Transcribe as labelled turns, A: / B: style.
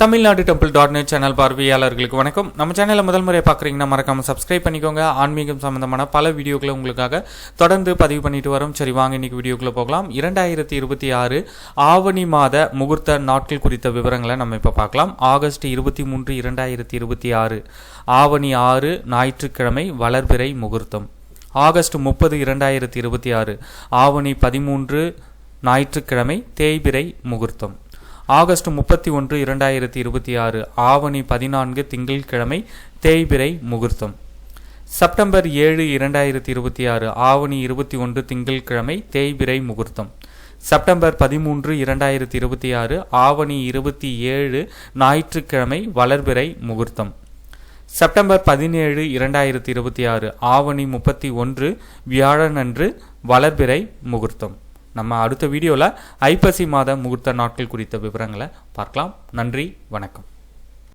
A: Tamil Nadu temple dot net channel பார்வையாளர்களுக்கு வணக்கம். நம்ம சேனலில் முதல் முறையாக பார்க்குறீங்கன்னா மறக்காமல் சப்ஸ்கிரைப் பண்ணிக்கோங்க. ஆன்மீகம் சம்மந்தமான பல வீடியோக்களை உங்களுக்காக தொடர்ந்து பதிவு பண்ணிட்டு வரோம். சரி வாங்க இன்னைக்கு வீடியோக்குள்ளே போகலாம். இரண்டாயிரத்தி இருபத்தி ஆறு ஆவணி மாத முகூர்த்த நாட்கள் குறித்த விவரங்களை நம்ம இப்போ பார்க்கலாம். ஆகஸ்ட் இருபத்தி மூன்று இரண்டாயிரத்தி இருபத்தி ஆறு. ஆவணி ஆறு ஞாயிற்றுக்கிழமை வளர்பிறை முகூர்த்தம். ஆகஸ்ட் முப்பது இரண்டாயிரத்தி இருபத்தி ஆறு. ஆவணி பதிமூன்று ஞாயிற்றுக்கிழமை தேய்பிரை முகூர்த்தம். ஆகஸ்ட் முப்பத்தி ஒன்று இரண்டாயிரத்தி இருபத்தி ஆறு ஆவணி பதினான்கு திங்கட்கிழமை தேய்பிறை முகூர்த்தம். செப்டம்பர் ஏழு இரண்டாயிரத்தி இருபத்தி ஆறு ஆவணி இருபத்தி ஒன்று திங்கட்கிழமை தேய்பிறை முகூர்த்தம். செப்டம்பர் பதிமூன்று இரண்டாயிரத்தி இருபத்தி ஆறு ஆவணி இருபத்தி ஏழு ஞாயிற்றுக்கிழமை வளர்பிறை முகூர்த்தம். செப்டம்பர் பதினேழு இரண்டாயிரத்தி இருபத்தி ஆறு ஆவணி முப்பத்தி ஒன்று வியாழனன்று வளர்பிறை முகூர்த்தம். நம்ம அடுத்த வீடியோவில் ஐப்பசி மாத முகூர்த்த நாட்கள் குறித்த விவரங்களை பார்க்கலாம். நன்றி வணக்கம்.